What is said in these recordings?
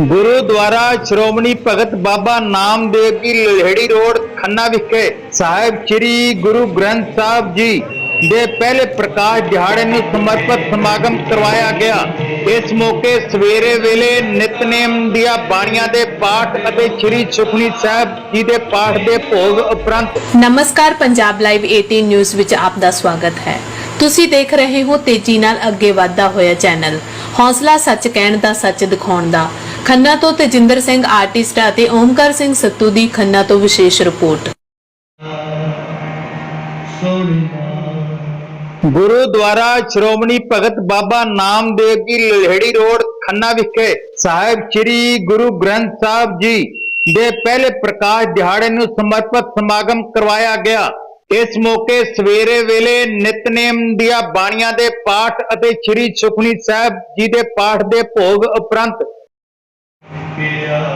Gurdwara Shiromani Bhagat Baba Namdev ji Lahri road, Khanna ਵਿਖੇ ਸਾਹਿਬ ਸ੍ਰੀ ਗੁਰੂ ਗ੍ਰੰਥ ਸਾਹਿਬ ਜੀ ਦੇ ਪਹਿਲੇ ਪ੍ਰਕਾਸ਼ ਦਿਹਾੜੇ ਨੂੰ ਸਮਰਪਿਤ ਸਮਾਗਮ ਕਰਵਾਇਆ ਗਿਆ। ਇਸ ਮੌਕੇ ਸਵੇਰੇ ਵੇਲੇ ਨਿਤਨੇਮ ਦੀਆਂ ਬਾਣੀਆਂ ਦੇ ਪਾਠ ਅਤੇ ਸ੍ਰੀ ਸੁਖਨੀ ਸਾਹਿਬ ਜੀ ਦੇ ਪਾਠ ਦੇ ਭੋਗ ਉਪਰੰਤ ਨਮਸਕਾਰ ਪੰਜਾਬ ਲਾਈਵ 18 ਨਿਊਜ਼ ਵਿੱਚ ਆਪ ਦਾ ਸਵਾਗਤ ਹੈ। ਤੁਸੀਂ ਦੇਖ ਰਹੇ ਹੋ ਤੇਜ਼ੀ ਨਾਲ ਅੱਗੇ ਵਧਦਾ ਹੋਇਆ ਚੈਨਲ। ਹੌਸਲਾ ਸੱਚ ਕਹਿਣ ਦਾ ਸੱਚ ਦਿਖਾਉਣ ਦਾ। ਖੰਨਾ ਤੋਂ ਤੇਜਿੰਦਰ ਸਿੰਘ ਆਰਟਿਸਟ ਅਤੇ ਓਮਕਾਰ ਸਿੰਘ ਸੱਤੂ ਦੀ ਖੰਨਾ ਤੋਂ ਵਿਸ਼ੇਸ਼ ਰਿਪੋਰਟ। ਗੁਰਦੁਆਰਾ ਸ਼੍ਰੋਮਣੀ ਭਗਤ ਬਾਬਾ ਨਾਮਦੇਵ ਜੀ ਲਹੜੀ ਰੋਡ, ਖੰਨਾ ਵਿਖੇ ਸਾਹਿਬ ਸ੍ਰੀ ਗੁਰੂ ਗ੍ਰੰਥ ਸਾਹਿਬ ਜੀ ਦੇ ਪਹਿਲੇ ਪ੍ਰਕਾਸ਼ ਦਿਹਾੜੇ ਨੂੰ ਸਮਰਪਿਤ ਸਮਾਗਮ ਕਰਵਾਇਆ ਗਿਆ। ਇਸ ਮੌਕੇ ਸਵੇਰੇ ਵੇਲੇ ਨਿਤਨੇਮ ਦੀਆਂ ਬਾਣੀਆਂ ਦੇ ਪਾਠ ਅਤੇ ਸ੍ਰੀ ਸੁਖਨੀ ਸਾਹਿਬ ਜੀ ਦੇ ਪਾਠ ਦੇ ਭੋਗ ਉਪਰੰਤ Yeah.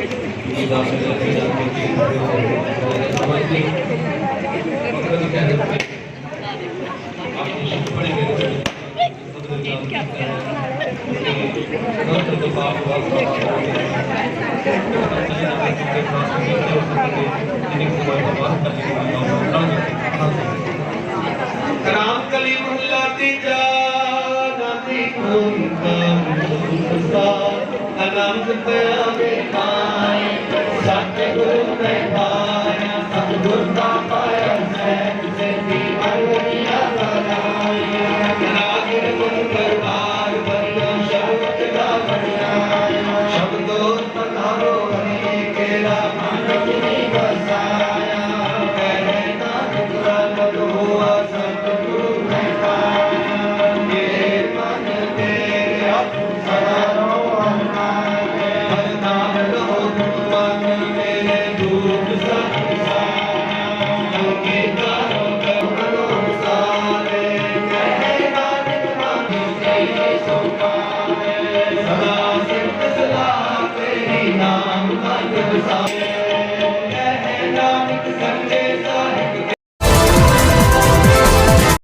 এই দর্শকের সবাইকে Thank you. ਗੁਰੂ ਨੇ my God.